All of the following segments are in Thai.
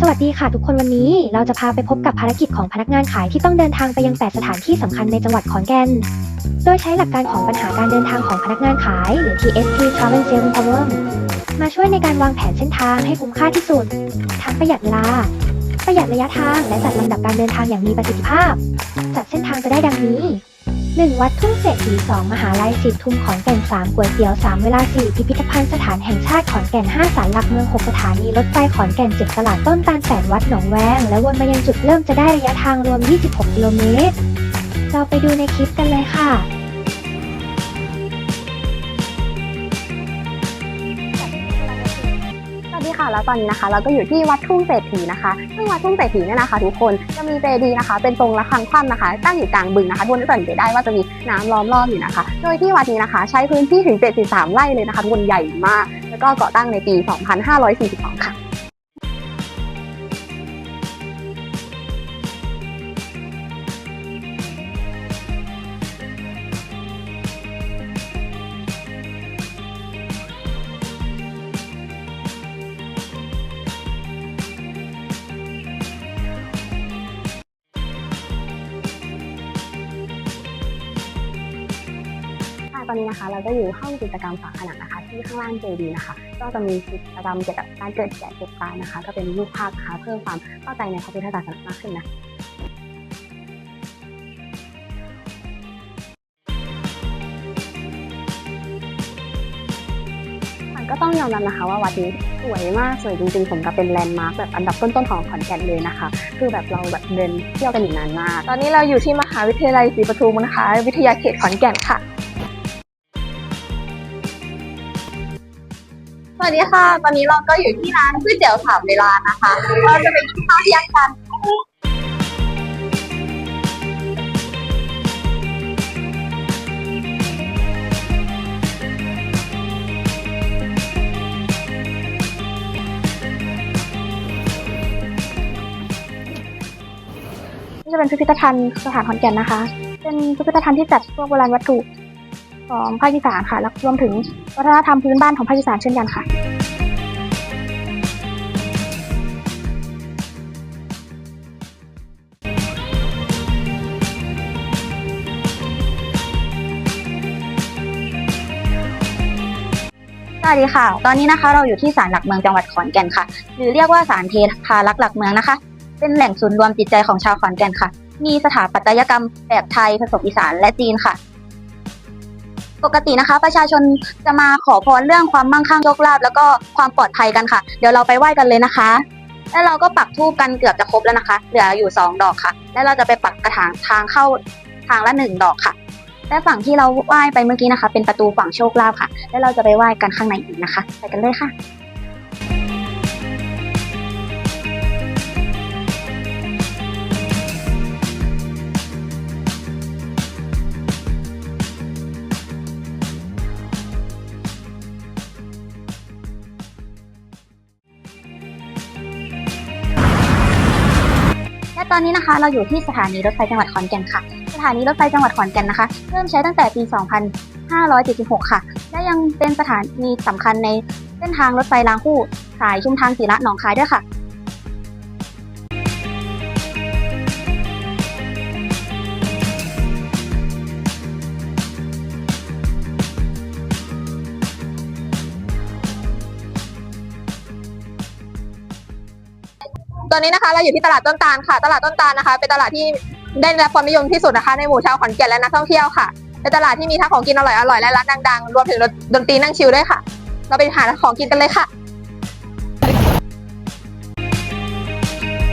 สวัสดีค่ะทุกคนวันนี้เราจะพาไปพบกับภารกิจของพนักงานขายที่ต้องเดินทางไปยัง 8 สถานที่สำคัญในจังหวัดขอนแก่น โดยใช้หลักการของปัญหาการเดินทางของพนักงานขายหรือ TSP Travel Saving Problem มาช่วยในการวางแผนเส้นทางให้คุ้มค่าที่สุด ทั้งประหยัดเวลา ประหยัดระยะทางและจัดลำดับการเดินทางอย่างมีประสิทธิภาพ จัดเส้นทางจะได้ดังนี้ 1. วัดทุ่งเศรษฐี 2 มหาลัยสิทธุมขอนแก่น 3 ก๋วยเตี๋ยว 3 เวลา 4 พิพิธภัณฑ์สถานแห่งชาติขอนแก่น 5 ศาลหลักเมือง 6 สถานีรถไฟขอนแก่น 7 ตลาดต้นตาล 8 วัดหนองแวง และวนมายังจุดเริ่มจะได้ระยะทางรวม 26 กิโลเมตร เราไปดูในคลิปกันเลยค่ะ ดีค่ะแล้วตอนนี้นะคะ เราก็อยู่ที่วัดทุ่งเศรษฐีนะคะ ซึ่งวัดทุ่งเศรษฐีเนี่ยนะคะ ทุกคนจะมีเจดีย์นะคะ เป็นทรงระฆังคว่ำนะคะ ตั้งอยู่กลางบึงนะคะทุกคนจะสังเกตได้ว่าจะมีน้ำล้อมรอบอยู่นะคะ โดยที่วัดนี้นะคะ ใช้พื้นที่ถึง 73 ไร่เลยนะคะทุกคนใหญ่มาก แล้วก็ก่อตั้งในปี 2542 ค่ะ อนนี้นะคะเราก็อยู่ห้องกิจกรรมฝาผนังนะคะ ที่ข้างล่างเจดีนะคะ ก็จะมีกิจกรรมเกี่ยวกับการเกิดแก่เจ็บตายนะคะ ก็เป็นรูปภาพนะคะเพิ่มความเข้าใจในพระพุทธศาสนามากขึ้นนะมันก็ต้องยอมรับนะคะว่าวัดนี้สวยมากสวยจริงๆผมกับเป็นแลนด์มาร์คแบบอันดับต้นๆของขอนแก่นเลยนะคะ คือแบบเราแบบเดินเที่ยวกันอีกนานมาก ตอนนี้เราอยู่ที่มหาวิทยาลัยศรีปทุมนะคะ วิทยาเขตขอนแก่นค่ะ วัสดีค่ะ ตอนนี้เราก็อยู่ที่ร้านก๋วยเตี๋ยวสามเวลานะคะ เราจะไปกินข้าวเที่ยงกันนี่จะเป็นพิพิธภัณฑ์สถานขอนแก่นนะคะ เป็นพิพิธภัณฑ์ที่จัดพวกโบราณวัตถุ ของภาคอีสานค่ะ แล้วรวมถึงวัฒนธรรมพื้นบ้านของภาคอีสานเช่นกันค่ะสวัสดีค่ะ ตอนนี้นะคะเราอยู่ที่ศาลหลักเมืองจังหวัดขอนแก่นค่ะ หรือเรียกว่าศาลเทพารักษ์หลักเมืองนะคะ เป็นแหล่งศูนย์รวมจิตใจของชาวขอนแก่นค่ะ มีสถาปัตยกรรมแบบไทยผสมอีสานและจีนค่ะ ปกตินะคะ ประชาชนจะมาขอพรเรื่องความมั่งคั่งโชคลาภแล้วก็ความปลอดภัยกันค่ะ เดี๋ยวเราไปไหว้กันเลยนะคะ แล้วเราก็ปักธูปกันเกือบจะครบแล้วนะคะ เหลืออยู่สองดอกค่ะ แล้วเราจะไปปักกระถางทางเข้าทางละหนึ่งดอกค่ะและฝั่งที่เราไหว้ไปเมื่อกี้นะคะ เป็นประตูฝั่งโชคลาภค่ะ แล้วเราจะไปไหว้กันข้างในอีกนะคะ ไปกันเลยค่ะ ตอนนี้นะคะเราอยู่ที่สถานีรถไฟจังหวัดขอนแก่นค่ะ สถานีรถไฟจังหวัดขอนแก่นนะคะเริ่มใช้ตั้งแต่ปี 2576 ค่ะ และยังเป็นสถานีสำคัญในเส้นทางรถไฟรางคู่ สายชุมทางศรีละหนองคายด้วยค่ะ ตอนนี้นะคะเราอยู่ที่ตลาดต้นตาลค่ะ ตลาดต้นตาลนะคะ เป็นตลาดที่ได้รับความนิยมที่สุดนะคะในหมู่ชาวขอนแก่นและนักท่องเที่ยวค่ะเป็นตลาดที่มีทั้งของกินอร่อยอร่อยและร้านดังๆ รวมถึงดนตรีนั่งชิลด้วยค่ะ เราไปหาของกินกันเลยค่ะ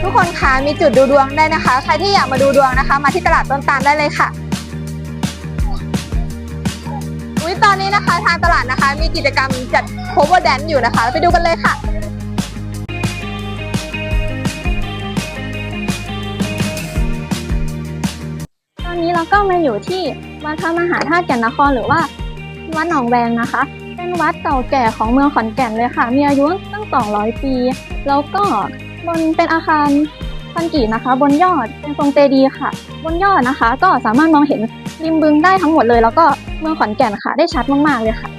ทุกคนคะมีจุดดูดวงได้นะคะ ใครที่อยากมาดูดวงนะคะ มาที่ตลาดต้นตาลได้เลยค่ะอุ้ยตอนนี้นะคะทางตลาดนะคะ มีกิจกรรมจัด cover dance อยู่นะคะ ไปดูกันเลยค่ะ อนนี้เราก็มาอยู่ที่วัดพระมหาธาตุแก่นนครหรือว่าวัดหนองแวงนะคะ เป็นวัดเก่าแก่ของเมืองขอนแก่นเลยค่ะ มีอายุตั้ง 200 ปี แล้วก็บนเป็นอาคารคอนกรีตนะคะ บนยอดเป็นทรงเจดีย์ค่ะ บนยอดนะคะ ก็สามารถมองเห็นริมบึงได้ทั้งหมดเลย แล้วก็เมืองขอนแก่นค่ะ ได้ชัดมากๆเลยค่ะ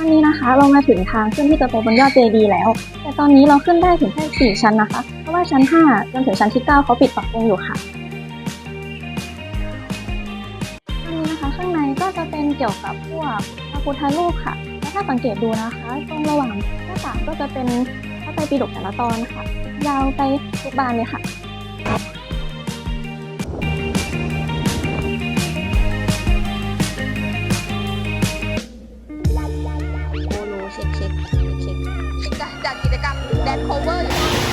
ตอนนี้นะคะเรามาถึงทางขึ้นที่จะไปบนยอดเจดีย์แล้ว แต่ตอนนี้เราขึ้นได้ถึงแค่สี่ชั้นนะคะ เพราะว่าชั้นห้าจนถึงชั้นที่เก้าเขาปิดปรับปรุงอยู่ค่ะตอนนี้นะคะข้างในก็จะเป็นเกี่ยวกับพวกพระพุทธรูปค่ะ และถ้าสังเกตดูนะคะตรงระหว่างหน้าต่างก็จะเป็นพระไตรปิฎกแต่ละตอนค่ะ ยาวไปทุกบานเลยค่ะ จากกิจกรรมแดนโคเวอร์อยู่